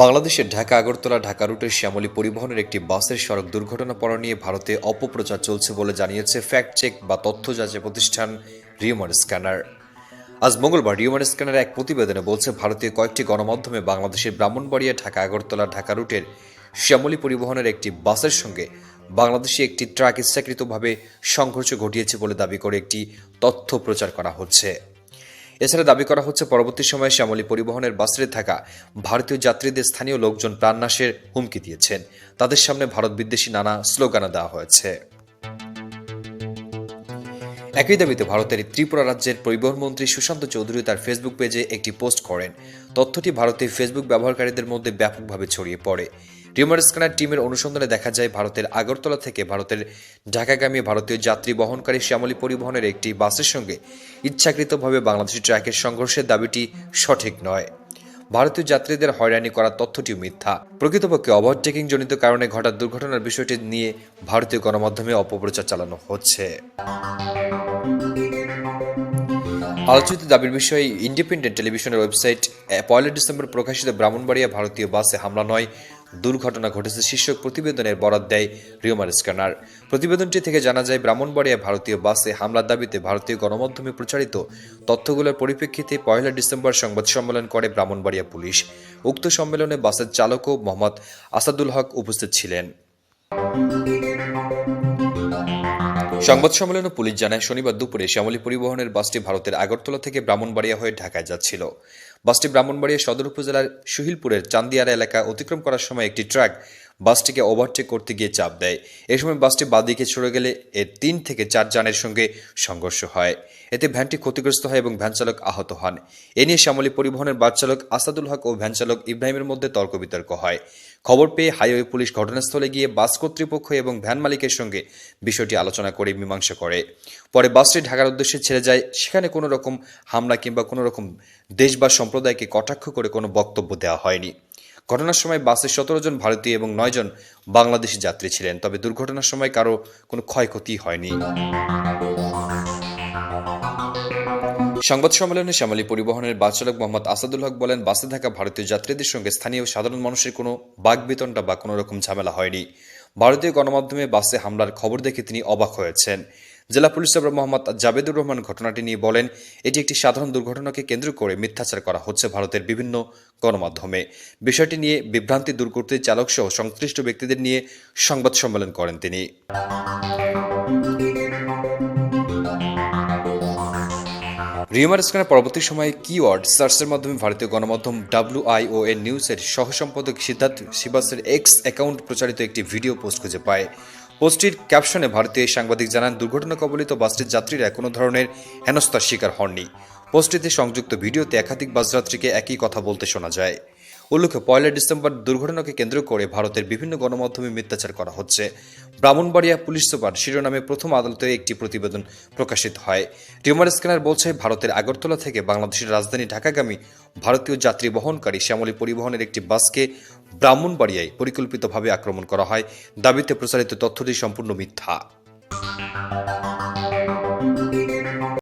বাংলাদেশের ঢাকা, আগরতলা, ঢাকা রুটের শ্যামলী পরিবহনের একটি বাসের সড়ক দুর্ঘটনা পড়া নিয়ে ভারতে অপপ্রচার চলছে বলে জানিয়েছে ফ্যাক্ট চেক বা তথ্য যাচাই প্রতিষ্ঠান রিউমার স্ক্যানার। আজ মঙ্গলবার রিউমার স্ক্যানার এক প্রতিবেদনে বলছে, ভারতীয় কয়েকটি গণমাধ্যমে বাংলাদেশের ব্রাহ্মণবাড়িয়া, ঢাকা, আগরতলা, ঢাকা রুটের শ্যামলী পরিবহনের একটি বাসের সঙ্গে বাংলাদেশি একটি ট্রাক ইচ্ছাকৃতভাবে সংঘর্ষ ঘটিয়েছে বলে দাবি করে একটি তথ্য প্রচার করা হচ্ছে। এছাড়া দাবি করা হচ্ছে, পরবর্তী সময়ে শ্যামলী পরিবহনের বাসরে থাকা ভারতীয় যাত্রীদের স্থানীয় লোকজন প্রাণনাশের হুমকি দিয়েছেন। তাদের সামনে ভারত বিদ্বেষী নানা স্লোগানও দেওয়া হয়েছে। একই দাবিতে ভারতের ত্রিপুরা রাজ্যের পরিবহন মন্ত্রী সুশান্ত চৌধুরী তার ফেসবুক পেজে একটি পোস্ট করেন। তথ্যটি ভারতের ফেসবুক ব্যবহারকারীদের মধ্যে ব্যাপকভাবে ছড়িয়ে পড়ে। টিউমার স্ক্যানার টিমের অনুসন্ধানে দেখা যায়, ভারতের আগরতলা থেকে ভারতের ঢাকাগামী ভারতীয় যাত্রী বহনকারী শ্যামলী পরিবহনের একটি বাসের সঙ্গে ইচ্ছাকৃতভাবে বাংলাদেশি ট্র্যাকের সংঘর্ষের দাবিটি সঠিক নয়। ভারতীয় যাত্রীদের হয়রানি করার তথ্যটিও মিথ্যা। প্রকৃতপক্ষে ওভারটেকিং জনিত কারণে ঘটা দুর্ঘটনার বিষয়টি নিয়ে ভারতীয় গণমাধ্যমে অপপ্রচার চালানো হচ্ছে। আলোচিত দাবির বিষয়ে ইন্ডিপেন্ডেন্ট টেলিভিশনের ওয়েবসাইট পয়লা ডিসেম্বর প্রকাশিত ব্রাহ্মণবাড়িয়া ভারতীয় বাসে হামলা নয় দুর্ঘটনা ঘটেছে শীর্ষক প্রতিবেদনের বরাদ দেয় রিওমার স্ক্যানার। প্রতিবেদনটি থেকে জানা যায় ব্রাহ্মণবাড়িয়া ভারতীয় বাসে হামলার দাবিতে ভারতীয় গণমাধ্যমে প্রচারিত তথ্যগুলোর পরিপ্রেক্ষিতে পয়লা ডিসেম্বর সংবাদ সম্মেলন করে ব্রাহ্মণবাড়িয়া পুলিশ। উক্ত সম্মেলনে বাসের চালকও মোহাম্মদ আসাদুল হক উপস্থিত ছিলেন। সংবাদ সম্মেলনে পুলিশ জানায়, শনিবার দুপুরে শ্যামলী পরিবহনের বাসটি ভারতের আগরতলা থেকে ব্রাহ্মণবাড়িয়া হয়ে ঢাকায় যাচ্ছিল। বাসটি ব্রাহ্মণবাড়িয়া সদর উপজেলার সুহিলপুরের চান্দিয়ারা এলাকা অতিক্রম করার সময় একটি ট্রাক বাসটিকে ওভারটেক করতে গিয়ে চাপ দেয়। এ সময় বাসটি বাদিকে ছড়ে গেলে এর তিন থেকে চার যানের সঙ্গে সংঘর্ষ হয়। এতে ভ্যানটি ক্ষতিগ্রস্ত হয় এবং ভ্যান চালক আহত হন। এ নিয়ে শ্যামলী পরিবহনের বাস চালক আসাদুল হক ও ভ্যান চালক ইব্রাহিমের মধ্যে তর্ক বিতর্ক হয়। খবর পেয়ে হাইওয়ে পুলিশ ঘটনাস্থলে গিয়ে বাস কর্তৃপক্ষ এবং ভ্যান মালিকের সঙ্গে বিষয়টি আলোচনা করে মীমাংসা করে। পরে বাসটি ঢাকার উদ্দেশ্যে ছেড়ে যায়। সেখানে কোনো রকম হামলা কিংবা কোনো রকম দেশ বা সম্প্রদায়কে কটাক্ষ করে কোনো বক্তব্য দেওয়া হয়নি। ঘটনার সময় বাসে সতেরো জন ভারতীয় এবং নয় জন বাংলাদেশি যাত্রী ছিলেন, তবে দুর্ঘটনার সময় কারও কোনো ক্ষয়ক্ষতি হয়নি। সংবাদ সম্মেলনে শ্যামলী পরিবহনের বাস চালক মোহাম্মদ আসাদুল হক বলেন, বাসে থাকা ভারতীয় যাত্রীদের সঙ্গে স্থানীয় সাধারণ মানুষের কোনো বাগবেতনটা বা কোনো রকম ঝামেলা হয়নি। ভারতীয় গণমাধ্যমে বাসে হামলার খবর দেখে তিনি অবাক হয়েছেন। জেলা পুলিশ সুপার মোহাম্মদ জাবেদুর রহমান ঘটনাটি নিয়ে বলেন, এটি একটি সাধারণ দুর্ঘটনাকে কেন্দ্র করে মিথ্যাচার করা হচ্ছে ভারতের বিভিন্ন গণমাধ্যমে। বিষয়টি নিয়ে বিভ্রান্তি দূর করতে চালক সহ সংশ্লিষ্ট ব্যক্তিদের নিয়ে সংবাদ সম্মেলন করেন তিনি। রিউমার স্ক্যানের পরবর্তী সময়ে কিওয়ার্ড সার্চের মাধ্যমে ভারতীয় গণমাধ্যম ডাব্লিউআইও এর নিউজের সহ সম্পাদক সিদ্ধার্থ শিবাসের এক্স অ্যাকাউন্ট প্রচারিত একটি ভিডিও পোস্ট খুঁজে পায়। পোস্টটির ক্যাপশনে ভারতীয় সাংবাদিক জানান, দুর্ঘটনা কবলিত বাসটির যাত্রীরা কোনো ধরনের হেনস্থার শিকার হননি। পোস্টটিতে সংযুক্ত ভিডিওতে একাধিক বাসযাত্রীকে একই কথা বলতে শোনা যায়। উল্লেখ্য, পয়লা ডিসেম্বর দুর্ঘটনাকে কেন্দ্র করে ভারতের বিভিন্ন গণমাধ্যমে মিথ্যাচার করা হচ্ছে। ব্রাহ্মণবাড়িয়া পুলিশ সুপার শিরোনামে প্রথম আদালতে একটি প্রতিবেদন প্রকাশিত হয়। টিউমার স্ক্যানার বলছে, ভারতের আগরতলা থেকে বাংলাদেশের রাজধানী ঢাকাগামী ভারতীয় যাত্রী বহনকারী শ্যামলী পরিবহনের একটি বাসকে ব্রাহ্মণবাড়িয়ায় পরিকল্পিতভাবে আক্রমণ করা হয়। দাবিতে প্রচারিত তথ্যটি সম্পূর্ণ মিথ্যা।